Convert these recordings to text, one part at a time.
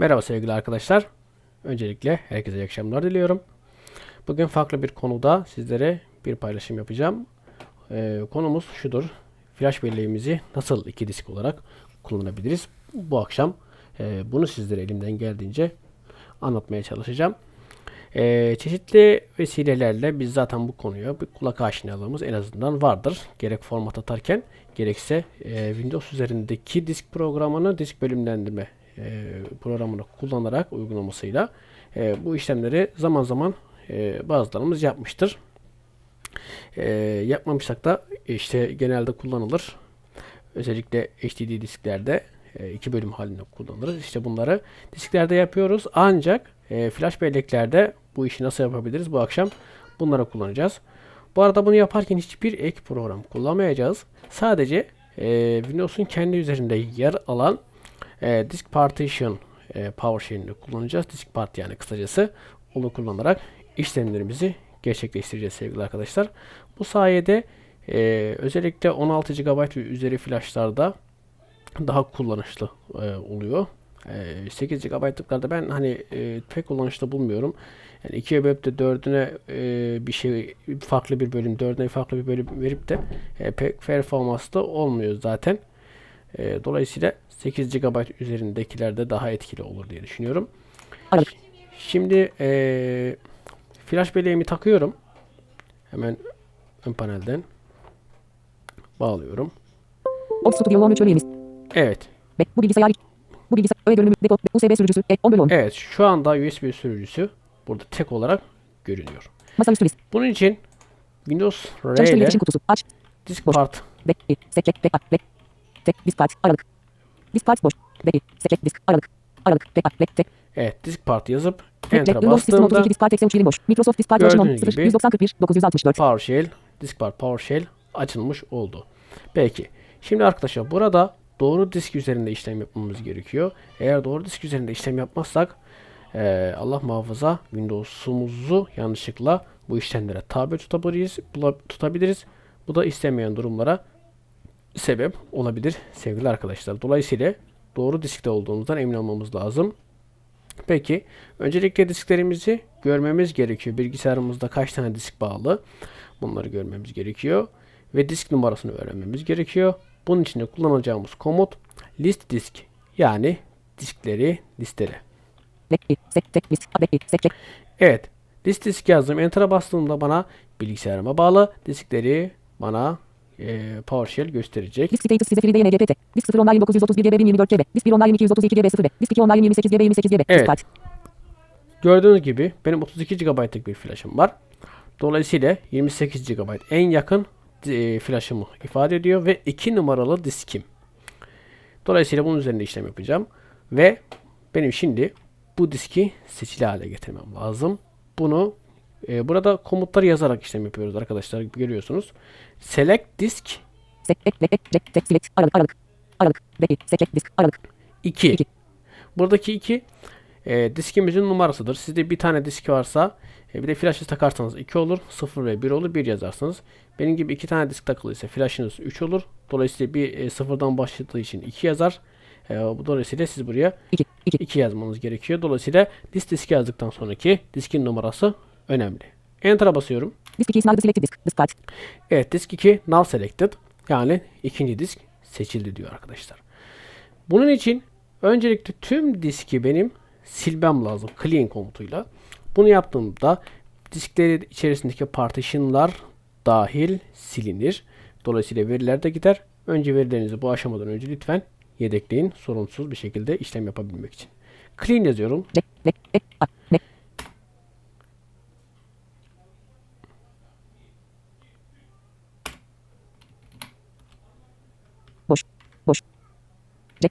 Merhaba sevgili arkadaşlar. Öncelikle herkese iyi akşamlar diliyorum. Bugün farklı bir konuda sizlere bir paylaşım yapacağım. Ee, konumuz şudur. Flash belleğimizi nasıl iki disk olarak kullanabiliriz? Bu akşam e, bunu sizlere elimden geldiğince anlatmaya çalışacağım. Ee, çeşitli vesilelerle biz zaten bu konuya bir kulak aşinalığımız en azından vardır. Gerek format atarken gerekse e, Windows üzerindeki disk programını disk bölümlendirme e, programını kullanarak uygulamasıyla e, bu işlemleri zaman zaman e, bazılarımız yapmıştır. E, yapmamışsak da işte genelde kullanılır. Özellikle HDD disklerde e, iki bölüm halinde kullanılır. İşte bunları disklerde yapıyoruz. Ancak e, flash belleklerde bu işi nasıl yapabiliriz? Bu akşam bunları kullanacağız. Bu arada bunu yaparken hiçbir ek program kullanmayacağız. Sadece e, Windows'un kendi üzerinde yer alan e, Disk Partition e, PowerShell'ini kullanacağız. Disk Part yani kısacası onu kullanarak işlemlerimizi gerçekleştireceğiz sevgili arkadaşlar. Bu sayede e, özellikle 16 GB ve üzeri flashlarda daha kullanışlı e, oluyor. E, 8 GB'lıklarda ben hani e, pek kullanışlı bulmuyorum. Yani 2'ye bölüp de 4'üne e, bir şey farklı bir bölüm, 4'üne farklı bir bölüm verip de e, pek performanslı olmuyor zaten. E, dolayısıyla 8 GB üzerindekilerde daha etkili olur diye düşünüyorum. Şimdi e, flash belleğimi takıyorum. Hemen ön panelden bağlıyorum. Off Studio 13 bölü Evet. Ve bu bilgisayar bu bilgisayar öğe görünümü depo USB sürücüsü e, 10 bölü 10 Evet. Şu anda USB sürücüsü burada tek olarak görünüyor. masaüstü list Bunun için Windows R ile iletişim kutusu aç disk part e, tek disk part aralık disk part boş. Ve e, sekek disk. Aralık. Aralık. Ve ve tek. Evet disk part yazıp enter'a bastığımda 32 disk part eksi uçilim boş. Microsoft disk part version 10 Gördüğünüz 0 gibi 191 964 PowerShell, Diskpart PowerShell açılmış oldu. Peki. Şimdi arkadaşlar burada doğru disk üzerinde işlem yapmamız gerekiyor. Eğer doğru disk üzerinde işlem yapmazsak eee, Allah muhafaza Windows'umuzu yanlışlıkla bu işlemlere tabi tutabiliriz, tutabiliriz. Bu da istemeyen durumlara sebep olabilir sevgili arkadaşlar. Dolayısıyla doğru diskte olduğumuzdan emin olmamız lazım. Peki, öncelikle disklerimizi görmemiz gerekiyor. Bilgisayarımızda kaç tane disk bağlı? Bunları görmemiz gerekiyor. Ve disk numarasını öğrenmemiz gerekiyor. Bunun için de kullanacağımız komut list disk yani diskleri listele. Evet, list disk yazdım. Enter'a bastığımda bana bilgisayarıma bağlı diskleri bana eee PowerShell gösterecek. disk status size free NGPT disk 0 online 931 GB 1024 GB disk 1 online 232 GB 0 disk 2 online 28 GB 28 GB Evet. part Gördüğünüz gibi benim 32 GB'lık bir flash'ım var. Dolayısıyla 28 GB en yakın e, flash'ımı ifade ediyor ve 2 numaralı diskim. Dolayısıyla bunun üzerinde işlem yapacağım. Ve benim şimdi bu diski seçili hale getirmem lazım. Bunu e, burada komutları yazarak işlem yapıyoruz arkadaşlar görüyorsunuz. Select disk select aralık aralık aralık sekek disk aralık 2. İki. Buradaki 2 e, diskimizin numarasıdır. Sizde bir tane disk varsa e, bir de flash'ı takarsanız 2 olur. 0 ve 1 olur. 1 yazarsınız. Benim gibi 2 tane disk takılıysa flash'ınız 3 olur. Dolayısıyla bir e, sıfırdan başladığı için 2 yazar. E, bu dolayısıyla siz buraya 2 2 2 yazmanız gerekiyor. Dolayısıyla disk diski yazdıktan sonraki diskin numarası önemli. Enter'a basıyorum. disk 2 is now selected disk disk part Evet disk 2 now selected. Yani ikinci disk seçildi diyor arkadaşlar. Bunun için öncelikle tüm diski benim silmem lazım clean komutuyla. Bunu yaptığımda diskleri içerisindeki partitionlar dahil silinir. Dolayısıyla veriler de gider. Önce verilerinizi bu aşamadan önce lütfen yedekleyin sorunsuz bir şekilde işlem yapabilmek için. Clean yazıyorum. ve ve e, a, ne boş boş ve ve e, a, ne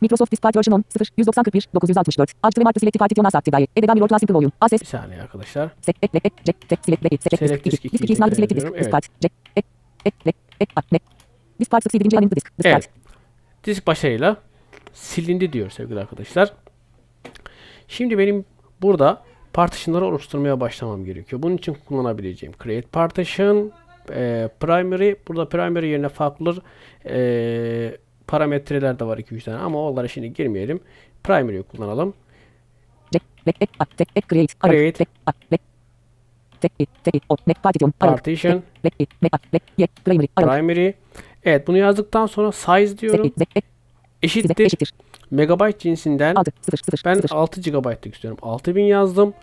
Microsoft Disk Part version 10 0 191 964 Alt ve Martı Selective Partition Asat Didayi Ededa Mirror Classic Volume Access Bir saniye arkadaşlar. Sek ek ve e, c tek select ve e, select Select disk disk 2 disk ikiyi 2 is now tekrar selected disk yazıyorum. disk Evet. part c e e ve e, a, ne Disk Part 47. ayrıntı disk part Disk başarıyla silindi diyor sevgili arkadaşlar. Şimdi benim burada partitionları oluşturmaya başlamam gerekiyor. Bunun için kullanabileceğim create partition, e, primary. Burada primary yerine farklı e, parametreler de var 2-3 tane ama onlara şimdi girmeyelim. Primary'yi kullanalım. Partition, Primary. Evet bunu yazdıktan sonra size diyorum. Eşittir. Megabyte cinsinden 6, 0, 0, ben 0. 6 GB'lık istiyorum. 6000 yazdım.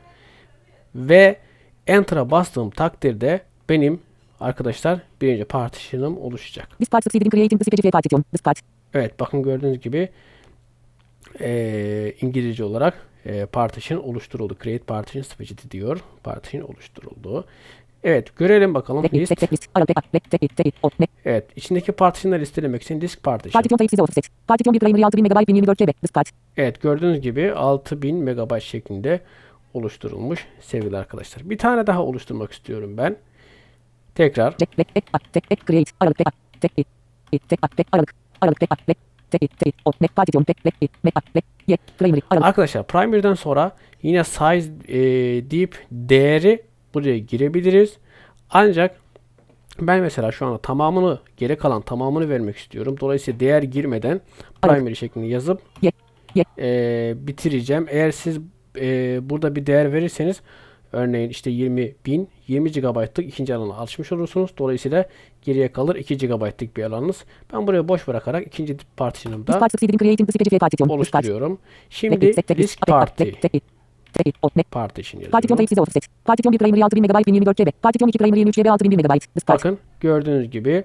Ve Enter'a bastığım takdirde benim arkadaşlar birinci partition'ım oluşacak. This part succeeded in creating the specified partition. This part. Evet bakın gördüğünüz gibi eee, İngilizce olarak eee, partition oluşturuldu. Create partition specialty diyor. Partition oluşturuldu. Evet görelim bakalım list. Evet içindeki partition'ları listelemek için disk partition. Partition type size offset. Partition bir primary 6000 MB 1024 GB. This part. Evet gördüğünüz gibi 6000 MB şeklinde oluşturulmuş sevgili arkadaşlar. Bir tane daha oluşturmak istiyorum ben. Tekrar Create, Aralık, Tek, Tek, Aralık, Arkadaşlar primary'den sonra yine size e, deyip değeri buraya girebiliriz. Ancak ben mesela şu anda tamamını geri kalan tamamını vermek istiyorum. Dolayısıyla değer girmeden primary şeklinde yazıp e, bitireceğim. Eğer siz e, burada bir değer verirseniz örneğin işte 20 bin 20 GB'lık ikinci alana alışmış olursunuz. Dolayısıyla geriye kalır 2 GB'lık bir alanınız. Ben buraya boş bırakarak ikinci partition'ımda partition. Oluşturuyorum. Şimdi Back, party partition Partition yazıyorum. type size offset. Partition bir primary 6000 MB 1024 GB. Partition 2 primary 23 GB 6000 MB. Bakın gördüğünüz gibi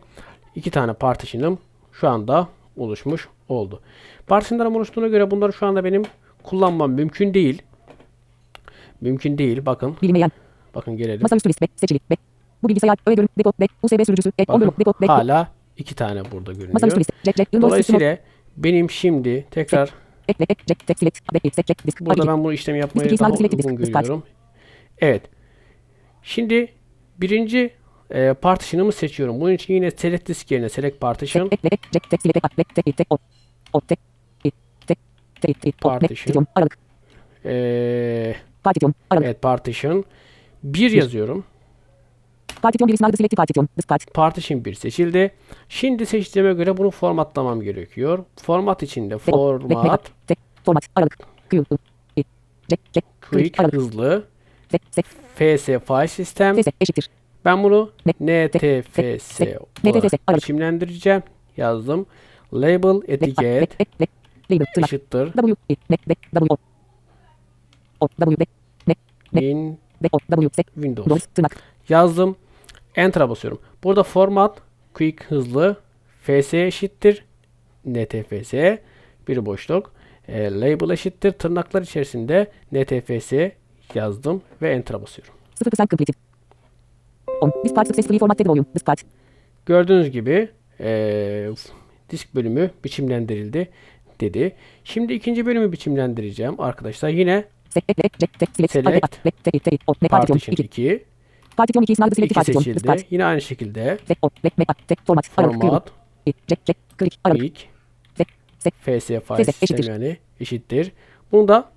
iki tane partition'ım şu anda oluşmuş oldu. Partition'larım oluştuğuna göre bunları şu anda benim kullanmam mümkün değil. Mümkün değil. Bakın. Bilinmeyen. Bakın gelelim. Masaüstü list. Back, seçili. Back. Bu bilgisayar. Öğe bölüm. Depot. Back. USB sürücüsü. 10 Bakın bölüm. Depot. Back. hala iki tane burada görünüyor. Masaüstü liste. Jack, Jack. Dolayısıyla benim şimdi tekrar burada R2. ben bu işlemi yapmayı daha uygun görüyorum. Evet. Şimdi birinci e, partition'ımı seçiyorum. Bunun için yine select disk yerine select partition Partition. Partition. E, Partition. Aralık. evet partition 1 yazıyorum. Partition bir isim algı select partition. This part. Partition 1 seçildi. Şimdi seçtiğime göre bunu formatlamam gerekiyor. Format içinde format. Format. Aralık. Jack. quick, hızlı, fs file system. FS eşittir. Ben bunu ntfs olarak biçimlendireceğim. Yazdım. Label etiket eşittir W. W. İn. O. Windows. Tırnak. Yazdım. Enter'a basıyorum. Burada format quick hızlı fs eşittir ntfs bir boşluk e, label eşittir tırnaklar içerisinde ntfs yazdım ve enter'a basıyorum. 0% completed. On. This part successfully formatted volume. This part. Gördüğünüz gibi e, disk bölümü biçimlendirildi dedi. Şimdi ikinci bölümü biçimlendireceğim arkadaşlar. Yine Select. Partition. partition 2. 2, Partition 2 isim algı select 2 partition. Seçildi. Yine aynı şekilde. Format. Format. Click. Fs file FS sistem eşittir. yani eşittir. Bunu da.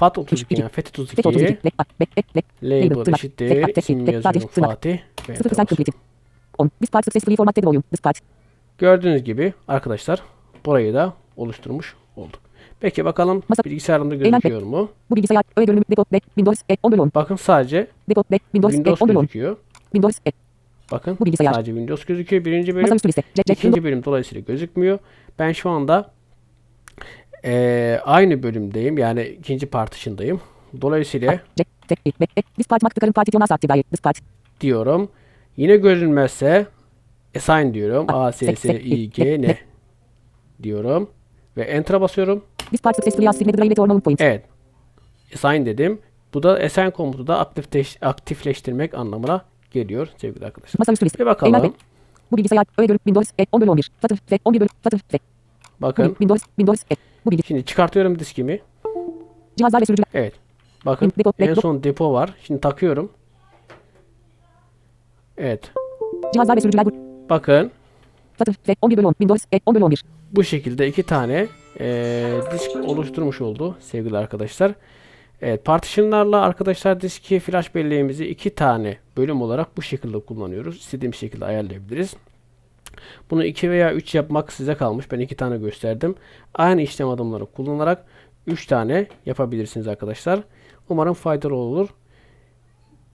FAT32 İki. yani Tek 32. FAT32 Back, Back, Back, Back, Back. label eşittir. Tek, yazıyorum Fatih, tırnak. Fatih. ve 0% enter basıyorum. completed. On. This part successfully formatted volume. This part. Gördüğünüz gibi arkadaşlar burayı da oluşturmuş olduk. Peki bakalım Masa- bilgisayarımda gözüküyor mu? Bu bilgisayar. Öğe bölümü. Depot. Back. Windows. E. 10 bölü 10. Bakın sadece Depot. Back. Windows. Windows E. 10 bölü 10. gözüküyor. Windows. E. Bakın Bu bilgisayar. sadece Windows gözüküyor. Birinci bölüm. Masaüstü liste. Jack. İkinci bölüm dolayısıyla gözükmüyor. Ben şu anda eee, aynı bölümdeyim. Yani ikinci partition'dayım. Dolayısıyla diyorum. Yine görünmezse assign diyorum. A, S, S, I, G, N diyorum. Ve enter'a basıyorum. This part successfully assigned drive or point. Evet. Assign dedim. Bu da assign komutu da aktifleş, aktifleştirmek anlamına geliyor sevgili arkadaşlar. Masaüstü liste. Bir bakalım. Eğlen- Bu bilgisayar. Öğe bölüm. Windows. E. 10 bölü 11. Satır. F. 11 bölü. Satır. F. Bakın. Windows. Windows. E. Bu bilgisayar. Şimdi çıkartıyorum diskimi. Cihazlar ve sürücüler. Evet. Bakın Depo- en depo- son depo var. Şimdi takıyorum. Evet. Cihazlar ve sürücüler. Bakın Satır. F. 11 bölü 10. Windows. E. 10 bölü 11. bu şekilde iki tane eee, disk oluşturmuş oldu sevgili arkadaşlar. Evet, partitionlarla arkadaşlar diski flash belleğimizi iki tane bölüm olarak bu şekilde kullanıyoruz. İstediğim şekilde ayarlayabiliriz. Bunu 2 veya 3 yapmak size kalmış. Ben 2 tane gösterdim. Aynı işlem adımları kullanarak 3 tane yapabilirsiniz arkadaşlar. Umarım faydalı olur.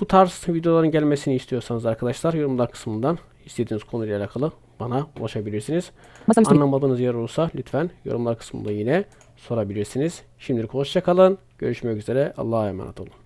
Bu tarz videoların gelmesini istiyorsanız arkadaşlar yorumlar kısmından istediğiniz konuyla alakalı bana ulaşabilirsiniz. Masaüstü. Anlamadığınız yer olursa lütfen yorumlar kısmında yine sorabilirsiniz. Şimdilik hoşçakalın. Görüşmek üzere. Allah'a emanet olun.